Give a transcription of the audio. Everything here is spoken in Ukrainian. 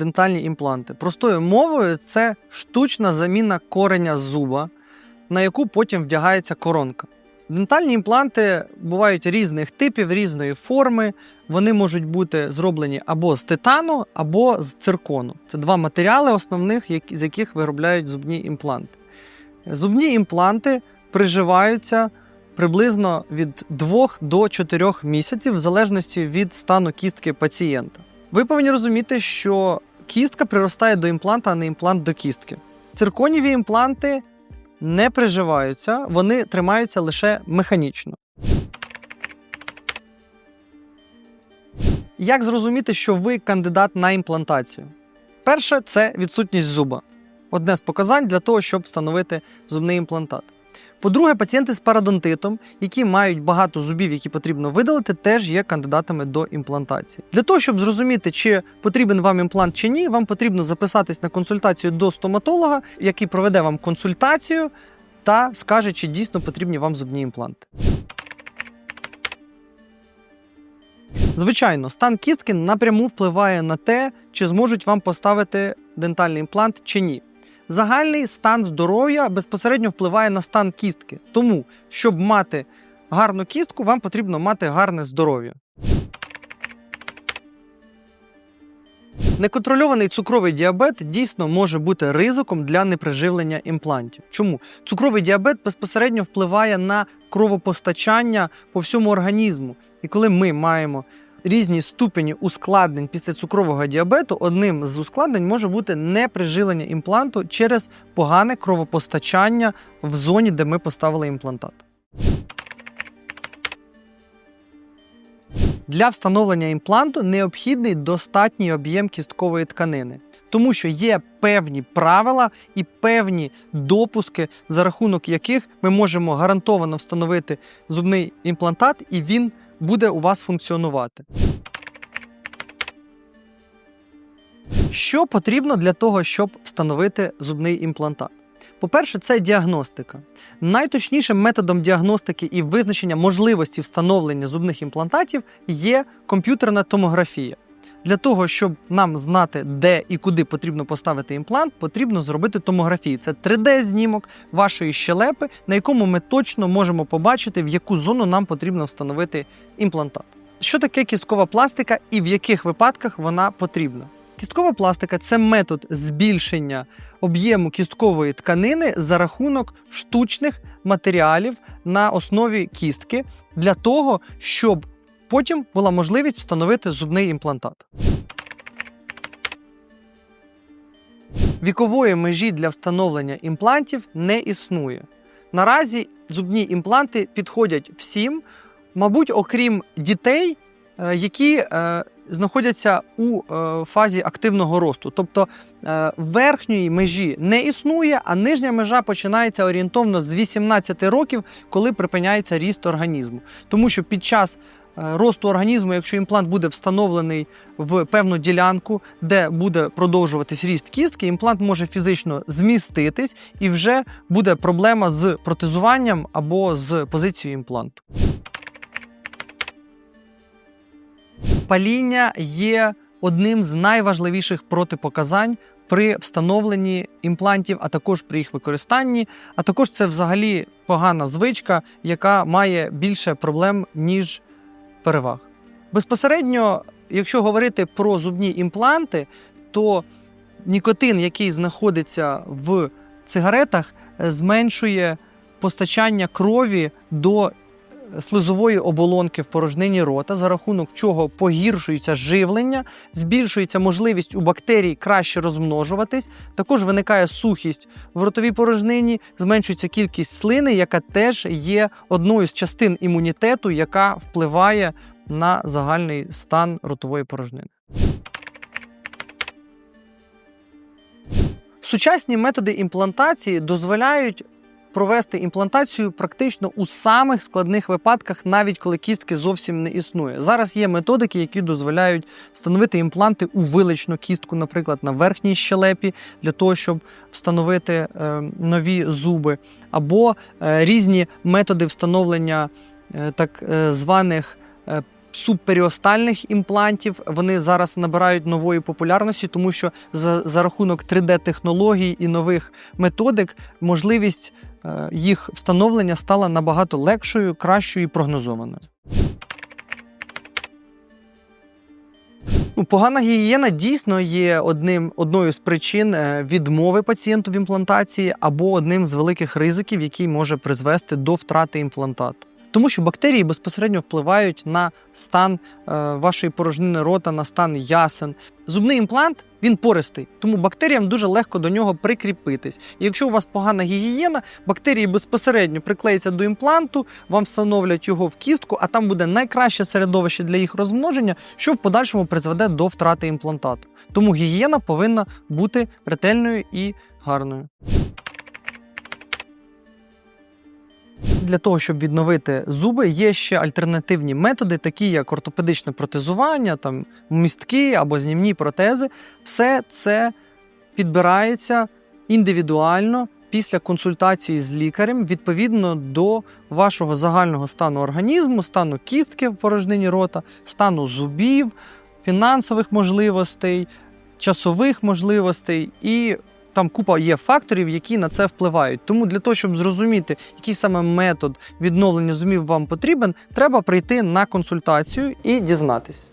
дентальні імпланти? Простою мовою це штучна заміна кореня зуба, на яку потім вдягається коронка. Дентальні імпланти бувають різних типів, різної форми. Вони можуть бути зроблені або з титану, або з циркону. Це два матеріали основних, з яких виробляють зубні імпланти. Зубні імпланти приживаються приблизно від 2 до 4 місяців, в залежності від стану кістки пацієнта. Ви повинні розуміти, що кістка приростає до імпланта, а не імплант до кістки. Цирконіві імпланти не приживаються, вони тримаються лише механічно. Як зрозуміти, що ви кандидат на імплантацію? Перше це відсутність зуба. Одне з показань для того, щоб встановити зубний імплантат. По-друге, пацієнти з парадонтитом, які мають багато зубів, які потрібно видалити, теж є кандидатами до імплантації. Для того, щоб зрозуміти, чи потрібен вам імплант чи ні, вам потрібно записатись на консультацію до стоматолога, який проведе вам консультацію та скаже, чи дійсно потрібні вам зубні імпланти. Звичайно, стан кістки напряму впливає на те, чи зможуть вам поставити дентальний імплант чи ні. Загальний стан здоров'я безпосередньо впливає на стан кістки. Тому, щоб мати гарну кістку, вам потрібно мати гарне здоров'я. Неконтрольований цукровий діабет дійсно може бути ризиком для неприживлення імплантів. Чому? Цукровий діабет безпосередньо впливає на кровопостачання по всьому організму. І коли ми маємо різні ступені ускладнень після цукрового діабету, одним з ускладнень може бути неприжилення імпланту через погане кровопостачання в зоні, де ми поставили імплантат. Для встановлення імпланту необхідний достатній об'єм кісткової тканини, тому що є певні правила і певні допуски, за рахунок яких ми можемо гарантовано встановити зубний імплантат, і він буде у вас функціонувати. Що потрібно для того, щоб встановити зубний імплантат? По-перше, це діагностика. Найточнішим методом діагностики і визначення можливості встановлення зубних імплантатів є комп'ютерна томографія. Для того, щоб нам знати, де і куди потрібно поставити імплант, потрібно зробити томографію. Це 3D-знімок вашої щелепи, на якому ми точно можемо побачити, в яку зону нам потрібно встановити імплантат. Що таке кісткова пластика і в яких випадках вона потрібна? Кісткова пластика це метод збільшення об'єму кісткової тканини за рахунок штучних матеріалів на основі кістки для того, щоб потім була можливість встановити зубний імплантат. Вікової межі для встановлення імплантів не існує. Наразі зубні імпланти підходять всім, мабуть, окрім дітей, е, які е, знаходяться у е, фазі активного росту. Тобто верхньої межі не існує, а нижня межа починається орієнтовно з 18 років, коли припиняється ріст організму. Тому що під час росту організму, якщо імплант буде встановлений в певну ділянку, де буде продовжуватись ріст кістки, імплант може фізично зміститись і вже буде проблема з протезуванням або з позицією імпланту. Паління є одним з найважливіших протипоказань при встановленні імплантів, а також при їх використанні. А також це взагалі погана звичка, яка має більше проблем, ніж переваг. Безпосередньо, якщо говорити про зубні імпланти, то нікотин, який знаходиться в цигаретах, е, зменшує постачання крові до слизової оболонки в порожнині рота, за рахунок чого погіршується живлення, збільшується можливість у бактерій краще розмножуватись. Також виникає сухість в ротовій порожнині, зменшується кількість слини, яка теж є одною з частин імунітету, яка впливає на загальний стан ротової порожнини. Сучасні методи імплантації дозволяють провести імплантацію практично у самих складних випадках, навіть коли кістки зовсім не існує. Зараз є методики, які дозволяють встановити імпланти у виличну кістку, наприклад, на верхній щелепі, для того, щоб встановити е, нові зуби, або е, різні методи встановлення е, так званих субперіостальних імплантів. Вони зараз набирають нової популярності, тому що за, за рахунок 3D-технологій і нових методик можливість їх встановлення стало набагато легшою, кращою і прогнозованою. Ну, погана гігієна дійсно є одним, одною з причин е, відмови пацієнту в імплантації або одним з великих ризиків, який може призвести до втрати імплантату. Тому що бактерії безпосередньо впливають на стан е, вашої порожнини рота, на стан ясен. Зубний імплант він пористий, тому бактеріям дуже легко до нього прикріпитись. І якщо у вас погана гігієна, бактерії безпосередньо приклеються до імпланту, вам встановлять його в кістку, а там буде найкраще середовище для їх розмноження, що в подальшому призведе до втрати імплантату. Тому гігієна повинна бути ретельною і гарною. Для того, щоб відновити зуби, є ще альтернативні методи, такі як ортопедичне протезування, там містки або знімні протези. Все це підбирається індивідуально після консультації з лікарем відповідно до вашого загального стану організму, стану кістки в порожнині рота, стану зубів, фінансових можливостей, часових можливостей і там купа є факторів, які на це впливають. Тому для того, щоб зрозуміти, який саме метод відновлення зумів вам потрібен, треба прийти на консультацію і дізнатись.